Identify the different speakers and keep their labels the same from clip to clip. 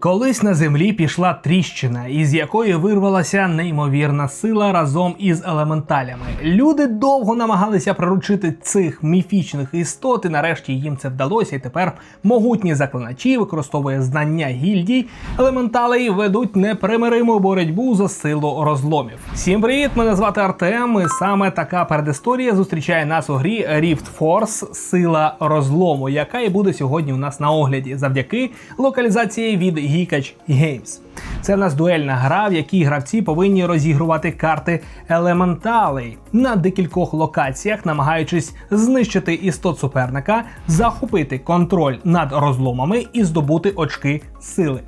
Speaker 1: Колись на землі пішла тріщина, із якої вирвалася неймовірна сила разом із елементалями. Люди довго намагалися приручити цих міфічних істот, і нарешті їм це вдалося. І тепер могутні заклиначі, використовує знання гільдій, елементали і ведуть непримириму боротьбу за силу розломів. Всім привіт! Мене звати Артем. І саме така передісторія зустрічає нас у грі Rift Force Сила розлому, яка і буде сьогодні у нас на огляді завдяки локалізації від Geekage Games. Це в нас дуельна гра, в якій гравці повинні розігрувати карти елементалей на декількох локаціях, намагаючись знищити істот суперника, захопити контроль над розломами і здобути очки сили.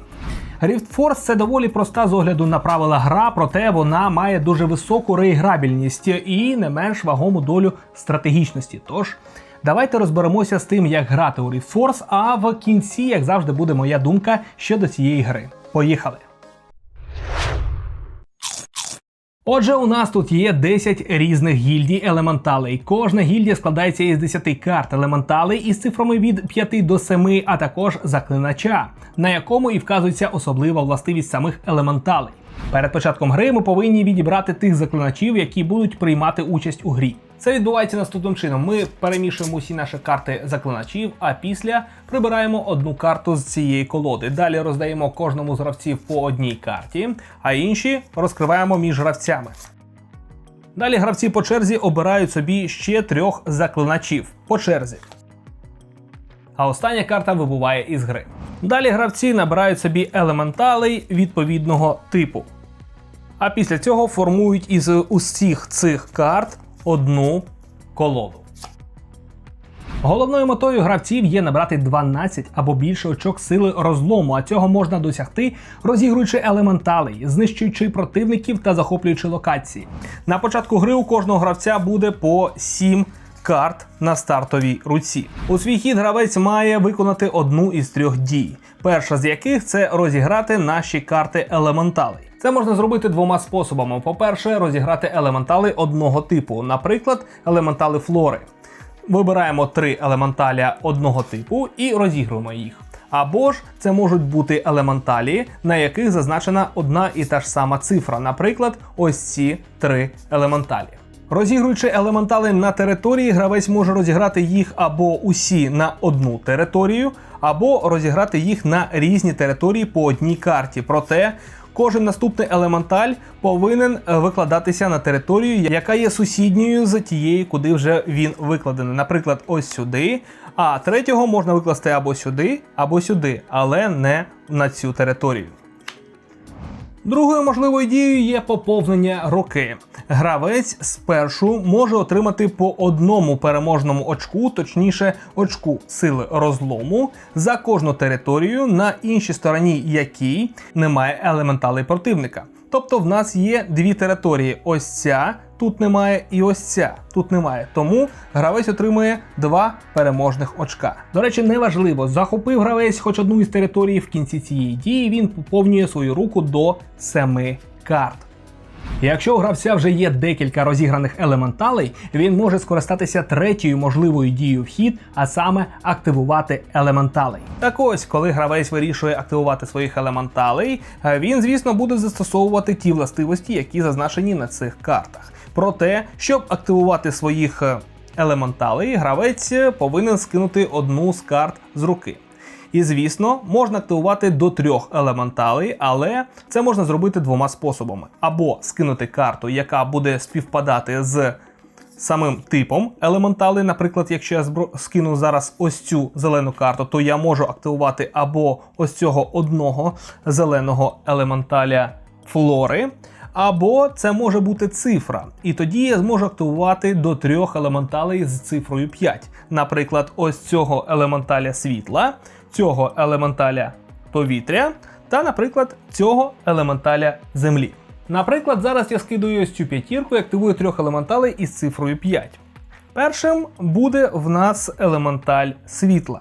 Speaker 1: Rift Force це доволі проста з огляду на правила гра, проте вона має дуже високу реіграбільність і не менш вагому долю стратегічності. Тож давайте розберемося з тим, як грати у Rift Force, а в кінці, як завжди, буде моя думка щодо цієї гри. Поїхали! Отже, у нас тут є 10 різних гільдій елементалей. Кожна гільдія складається із 10 карт елементалей із цифрами від 5 до 7, а також заклинача, на якому і вказується особлива властивість самих елементалей. Перед початком гри ми повинні відібрати тих заклиначів, які будуть приймати участь у грі. Це відбувається наступним чином. Ми перемішуємо усі наші карти заклиначів, а після прибираємо одну карту з цієї колоди. Далі роздаємо кожному з гравців по одній карті, а інші розкриваємо між гравцями. Далі гравці по черзі обирають собі ще трьох заклиначів по черзі. А остання карта вибуває із гри. Далі гравці набирають собі елементалей відповідного типу. А після цього формують із усіх цих карт одну колоду. Головною метою гравців є набрати 12 або більше очок сили розлому, а цього можна досягти, розігруючи елементалей, знищуючи противників та захоплюючи локації. На початку гри у кожного гравця буде по 7 карт на стартовій руці. У свій хід гравець має виконати одну із трьох дій. Перша з яких це розіграти наші карти елементалей. Це можна зробити двома способами: по-перше, розіграти елементали одного типу, наприклад, елементали флори. Вибираємо три елементаля одного типу і розігруємо їх. Або ж це можуть бути елементалі, на яких зазначена одна і та ж сама цифра, наприклад, ось ці три елементалі. Розігруючи елементали на території, гравець може розіграти їх або усі на одну територію, або розіграти їх на різні території по одній карті. Проте кожен наступний елементаль повинен е, викладатися на територію, яка є сусідньою з тією, куди вже він викладений. Наприклад, ось сюди. А третього можна викласти або сюди, або сюди, але не на цю територію. Другою можливою дією є поповнення роки. Гравець спершу може отримати по одному переможному очку, точніше, очку сили розлому за кожну територію, на іншій стороні якій немає елементалей противника. Тобто в нас є дві території: ось ця тут немає, і ось ця тут немає. Тому гравець отримує два переможних очка. До речі, неважливо, захопив гравець хоч одну із територій в кінці цієї дії, він поповнює свою руку до семи карт. Якщо у гравця вже є декілька розіграних елементалей, він може скористатися третьою можливою дією в хід, а саме активувати елементалей. Так ось, коли гравець вирішує активувати своїх елементалей, він, звісно, буде застосовувати ті властивості, які зазначені на цих картах. Проте, щоб активувати своїх е, елементалей, гравець повинен скинути одну з карт з руки. І звісно, можна активувати до трьох елементалей, але це можна зробити двома способами: або скинути карту, яка буде співпадати з самим типом елементалей. Наприклад, якщо я скину зараз ось цю зелену карту, то я можу активувати або ось цього одного зеленого елементаля флори. Або це може бути цифра, і тоді я зможу активувати до трьох елементалей з цифрою 5. Наприклад, ось цього елементаля світла, цього елементаля повітря та, наприклад, цього елементаля землі. Наприклад, зараз я скидую ось цю п'ятірку і активую трьох елементалей із цифрою 5. Першим буде в нас елементаль світла.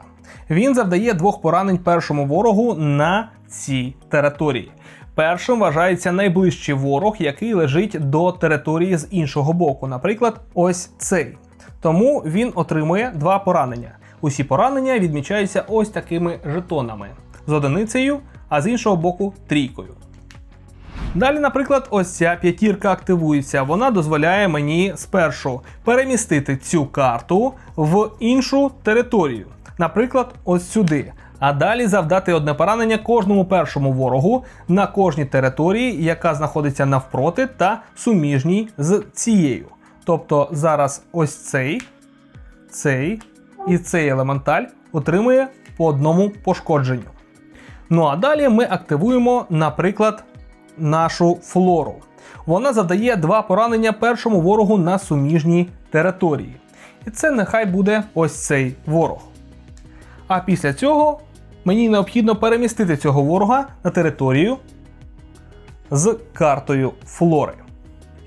Speaker 1: Він завдає двох поранень першому ворогу на цій території. Першим вважається найближчий ворог, який лежить до території з іншого боку, наприклад, ось цей. Тому він отримує два поранення. Усі поранення відмічаються ось такими жетонами з одиницею а з іншого боку трійкою. Далі, наприклад, ось ця п'ятірка активується. Вона дозволяє мені спершу перемістити цю карту в іншу територію, наприклад, ось сюди. А далі завдати одне поранення кожному першому ворогу на кожній території, яка знаходиться навпроти та суміжній з цією. Тобто зараз ось цей, цей і цей елементаль отримує по одному пошкодженню. Ну а далі ми активуємо, наприклад, нашу флору. Вона завдає два поранення першому ворогу на суміжній території. І це нехай буде ось цей ворог. А після цього мені необхідно перемістити цього ворога на територію з картою флори.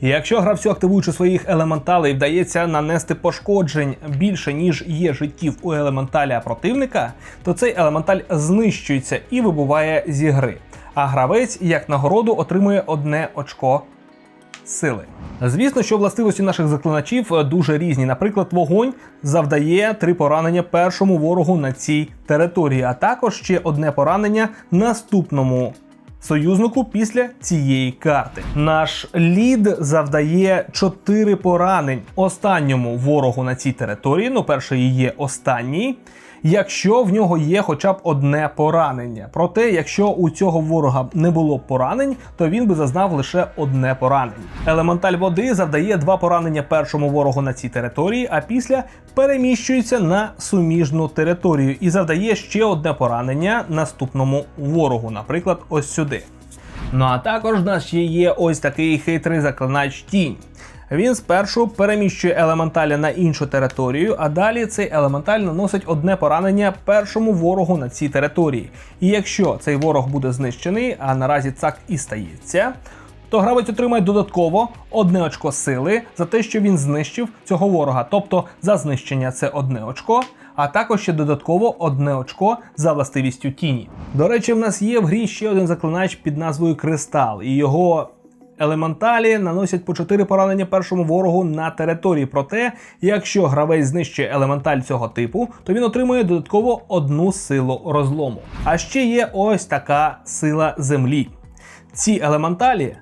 Speaker 1: Якщо гравцю, активуючи своїх елементалей, вдається нанести пошкоджень більше, ніж є життів у елементаля противника, то цей елементаль знищується і вибуває зі гри. А гравець, як нагороду, отримує одне очко сили. Звісно, що властивості наших заклиначів е, дуже різні. Наприклад, вогонь завдає три поранення першому ворогу на цій території, а також ще одне поранення наступному. Союзнику після цієї карти. Наш лід завдає 4 поранень останньому ворогу на цій території. Ну, перший є останній. Якщо в нього є хоча б одне поранення. Проте, якщо у цього ворога не було поранень, то він би зазнав лише одне поранення. Елементаль води завдає два поранення першому ворогу на цій території, а після переміщується на суміжну територію і завдає ще одне поранення наступному ворогу, наприклад, ось сюди. Ну а також в нас ще є ось такий хитрий заклинач тінь. Він спершу переміщує елементаля на іншу територію, а далі цей елементаль наносить одне поранення першому ворогу на цій території. І якщо цей ворог буде знищений, а наразі так і стається, то гравець отримає додатково одне очко сили за те, що він знищив цього ворога. Тобто за знищення це одне очко, а також ще додатково одне очко за властивістю тіні. До речі, в нас є в грі ще один заклинач під назвою Кристал, і його. Елементалі наносять по 4 поранення першому ворогу на території. Проте, якщо гравець знищує елементаль цього типу, то він отримує додатково одну силу розлому. А ще є ось така сила землі. Ці елементалі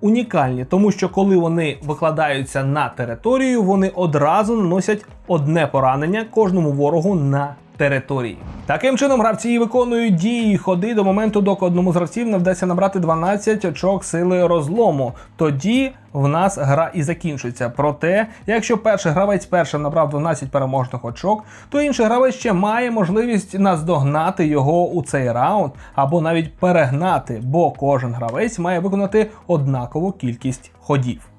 Speaker 1: унікальні, тому що коли вони викладаються на територію, вони одразу наносять одне поранення кожному ворогу на території. Таким чином, гравці виконують дії ходи до моменту, доки одному з гравців не вдасться набрати 12 очок сили розлому. Тоді в нас гра і закінчується. Проте, якщо перший гравець першим набрав 12 переможних очок, то інший гравець ще має можливість наздогнати його у цей раунд або навіть перегнати, бо кожен гравець має виконати однакову кількість ходів.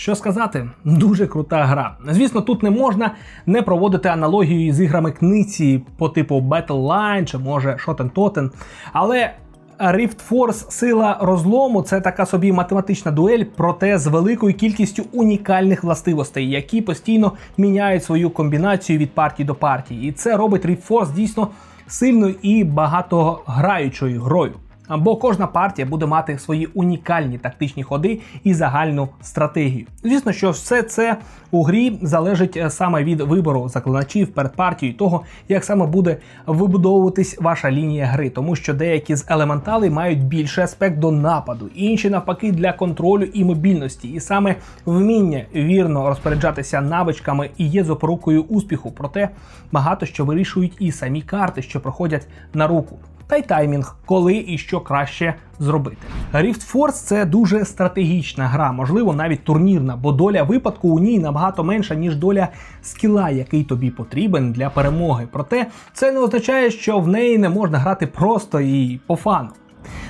Speaker 1: Що сказати, дуже крута гра. Звісно, тут не можна не проводити аналогію з іграми книці по типу Battle Line чи може Shoten Toten, але Rift Force сила розлому це така собі математична дуель, проте з великою кількістю унікальних властивостей, які постійно міняють свою комбінацію від партії до партії. І це робить Rift Force дійсно сильною і багатограючою грою. Бо кожна партія буде мати свої унікальні тактичні ходи і загальну стратегію. Звісно, що все це у грі залежить е, саме від вибору заклиначів перед партією, того як саме буде вибудовуватись ваша лінія гри, тому що деякі з елементалей мають більший аспект до нападу, інші навпаки для контролю і мобільності. І саме вміння вірно розпоряджатися навичками і є запорукою успіху. Проте багато що вирішують і самі карти, що проходять на руку та й таймінг, коли і що краще зробити. Rift Force це дуже стратегічна гра, можливо, навіть турнірна, бо доля випадку у ній набагато менша, ніж доля скіла, який тобі потрібен для перемоги. Проте це не означає, що в неї не можна грати просто і по фану.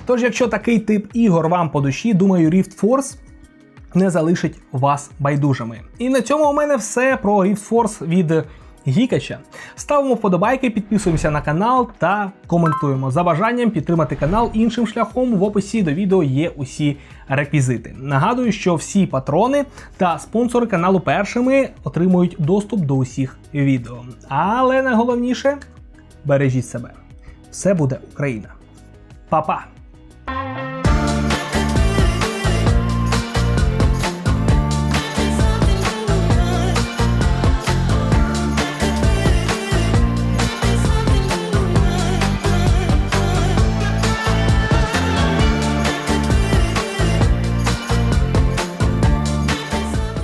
Speaker 1: Тож, якщо такий тип ігор вам по душі, думаю, Rift Force не залишить вас байдужими. І на цьому у мене все про Rift Force від Гікача. Ставимо вподобайки, підписуємося на канал та коментуємо. За бажанням підтримати канал іншим шляхом в описі до відео є усі реквізити. Нагадую, що всі патрони та спонсори каналу першими отримують доступ до усіх відео. Але найголовніше бережіть себе. Все буде Україна. Па-па!